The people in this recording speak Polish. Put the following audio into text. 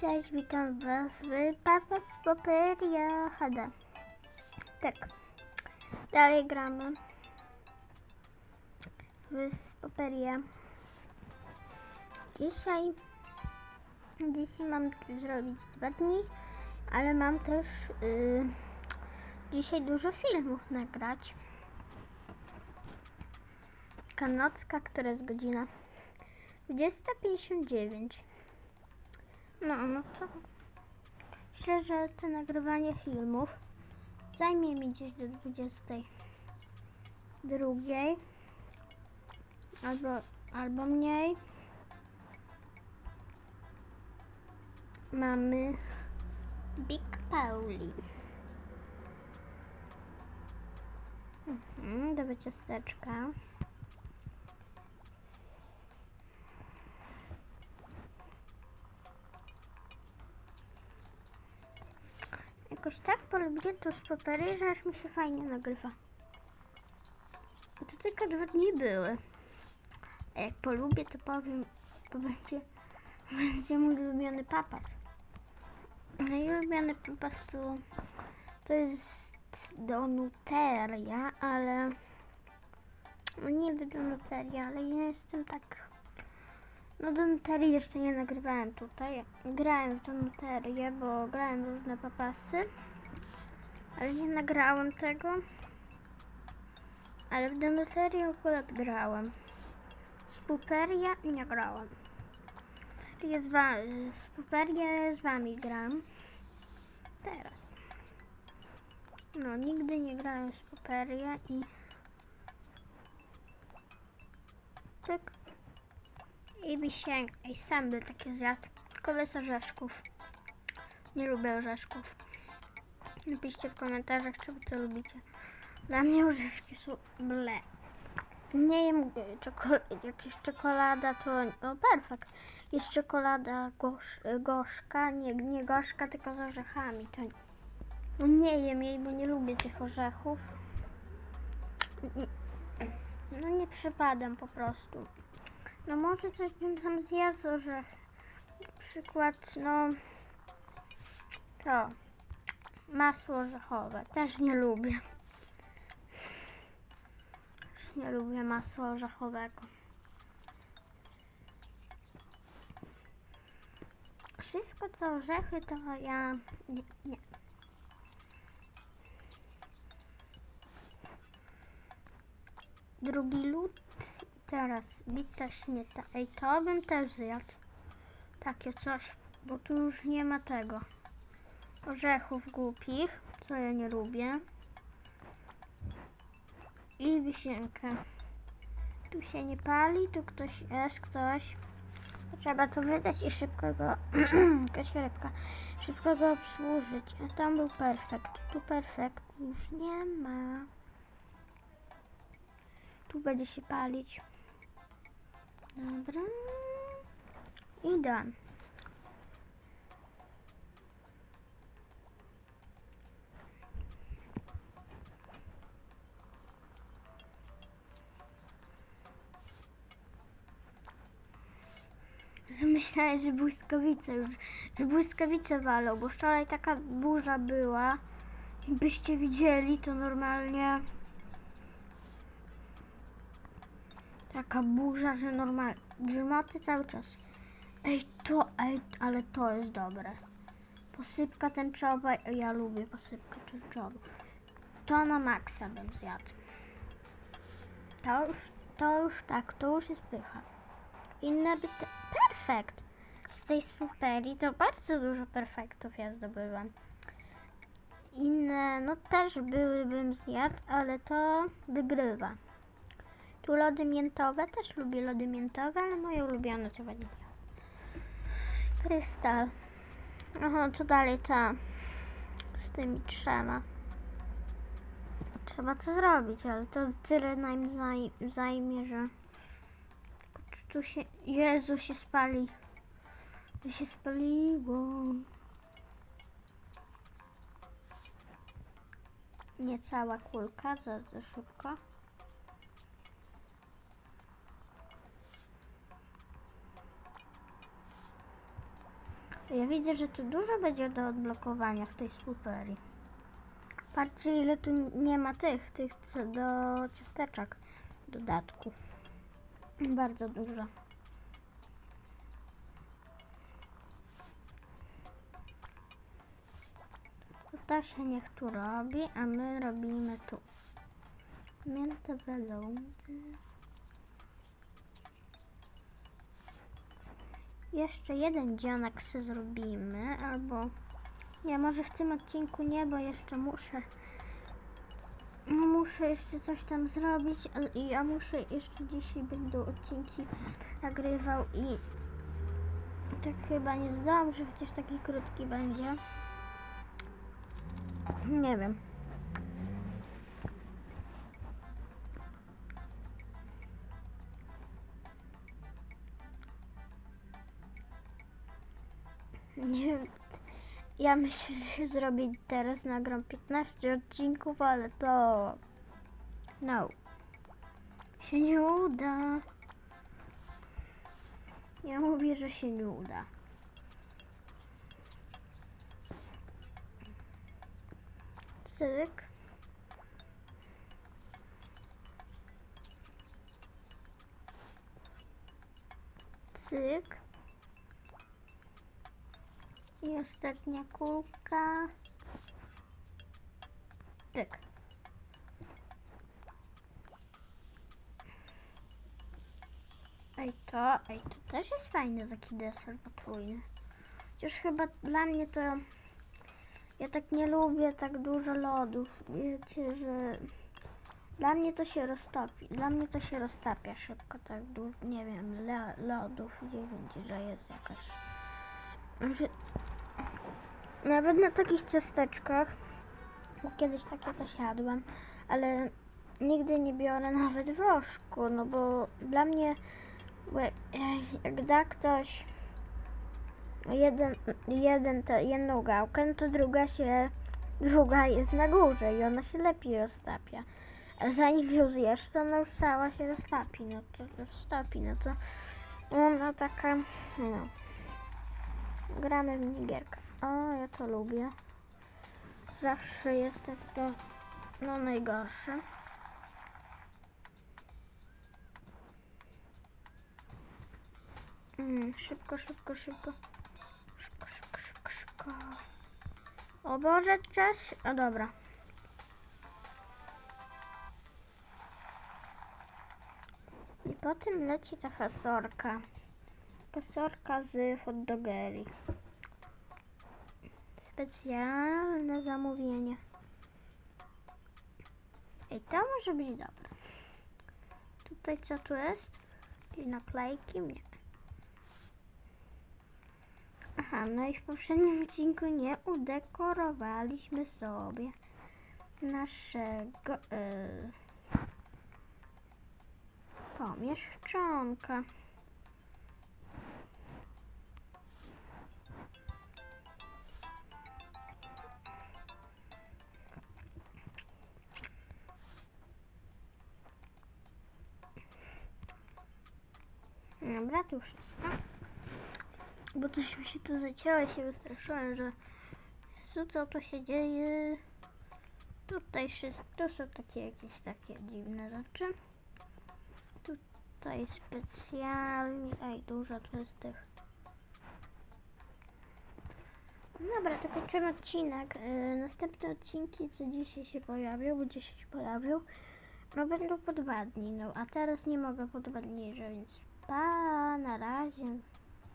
Cześć, witam was w Papa Spoperia HD. Tak, dalej gramy w Spoperia. Dzisiaj, dzisiaj mam zrobić dwa dni, ale mam też y, dzisiaj dużo filmów nagrać. Taka nocka, która jest godzina 20.59. No, no to myślę, że to nagrywanie filmów zajmie mi gdzieś do 22 albo, albo mniej. Mamy Big Pauli. Mhm, do ciasteczka. Polubię to z papery, że aż mi się fajnie nagrywa. To tylko dwa dni były. A jak polubię, to powiem, to będzie, będzie mój ulubiony papas. Mój ulubiony papas to, to jest Donuteria, ale no nie Donuteria, ale ja jestem tak no do Nuterii jeszcze nie nagrywałem tutaj. Grałem w Donuterię, bo grałem różne papasy. Ale nie nagrałem tego. Ale w Donuterię akurat grałem. Spuperia nie grałem. Z, wa Spuperię z wami gram. Teraz. No, nigdy nie grałem w Spuperię i... Tak i wisienka. I sam by takie zjadł. Tylko bez orzeszków. Nie lubię orzeszków. Napiszcie w komentarzach, wy to lubicie. Dla mnie orzeszki są ble. Nie jem czekol jak jest czekolada, to o perfekt. Jest czekolada gosz gorzka, nie, nie gorzka, tylko z orzechami. To no nie jem jej, bo nie lubię tych orzechów. No nie przypadam po prostu. No może coś bym tam zjadł orzech. Na przykład, no... To. Masło orzechowe. Też nie lubię. Też nie lubię masła orzechowego. Wszystko co orzechy to ja... Nie. nie. Drugi lód Teraz bita śmieta. Ej, to bym też zjadł. Takie coś, bo tu już nie ma tego. Orzechów głupich, co ja nie lubię. I wisienkę. Tu się nie pali, tu ktoś jest, ktoś. Trzeba to wydać i szybko go, jakaś rybka, szybko go obsłużyć. A tam był perfekt, tu perfekt już nie ma. Tu będzie się palić. Dobra. I done. Myślałem, że błyskawice już, że błyskawice walą, bo wczoraj taka burza była. I byście widzieli, to normalnie Taka burza, że normalnie grzmoty cały czas. Ej, to, ej, ale to jest dobre. Posypka tęczowa, ja lubię posypkę tęczową. To na maksa bym zjadł. To już, to już tak, to już jest pycha. Inne by te... Perfekt! Z tej superii to bardzo dużo perfektów ja zdobywam. Inne, no też byłbym zjadł, ale to wygrywa. Tu lody miętowe, też lubię lody miętowe, ale moje ulubione to wanilia. Krystal. Aha, co dalej ta z tymi trzema. Trzeba to zrobić, ale to tyle nam zaj zajmie, że tu się... Jezu, się spali. To się spaliło. Nie cała kulka, za, za szybko. Ja widzę, że tu dużo będzie do odblokowania w tej superii. Patrzcie ile tu nie ma tych, tych do ciasteczek dodatku. Bardzo dużo. To się niech tu robi, a my robimy tu. Miętowe lądy. Jeszcze jeden dzionek se zrobimy, albo... Nie, może w tym odcinku nie, bo jeszcze muszę... Muszę jeszcze coś tam zrobić, i ja muszę jeszcze dzisiaj będę odcinki nagrywał i tak chyba nie zdążę, chociaż taki krótki będzie. Nie wiem. Nie wiem. Ja myślę, że zrobię teraz nagram 15 odcinków, ale to... No. Się nie uda. Ja mówię, że się nie uda. Cyk. Cyk. I ostatnia kulka. Tyk. Ej to, ej to też jest fajny taki deser potrójny. Chociaż chyba dla mnie to... Ja tak nie lubię tak dużo lodów. Wiecie, że... Dla mnie to się roztopi. Dla mnie to się roztapia szybko tak dużo. Nie wiem, lodów 9, że jest jakaś... Nawet na takich ciasteczkach, bo kiedyś takie też ale nigdy nie biorę nawet włożku, no bo dla mnie, jak da ktoś jeden, jeden jedną gałkę, no to druga się, druga jest na górze i ona się lepiej roztapia. A zanim ją zjesz, to ona już cała się roztapi, no to roztopi, no to ona taka, no. Gramy w minigierkę. O, ja to lubię. Zawsze jest tak to, no najgorsze. Mm, szybko, szybko, szybko. Szybko, szybko, szybko, szybko. O Boże, czas. O dobra. I potem leci ta fasorka. Fasorka z hot dogerii. Specjalne zamówienie. Ej, to może być dobre. Tutaj co tu jest? Jakieś naklejki? Nie. Aha, no i w poprzednim odcinku nie udekorowaliśmy sobie naszego yy, pomieszczonka. Dobra, to wszystko. Bo coś mi się tu zacięło i się wystraszyłem, że co co tu się dzieje. Tutaj wszystko, są takie jakieś takie dziwne rzeczy. Tutaj specjalnie, ej dużo tu jest tych. Dobra, to kończymy odcinek. Yy, następne odcinki, co dzisiaj się pojawią, bo dzisiaj się pojawią, no będą po dwa dni, no a teraz nie mogę po dwa dni, że więc Pá, Panaragem.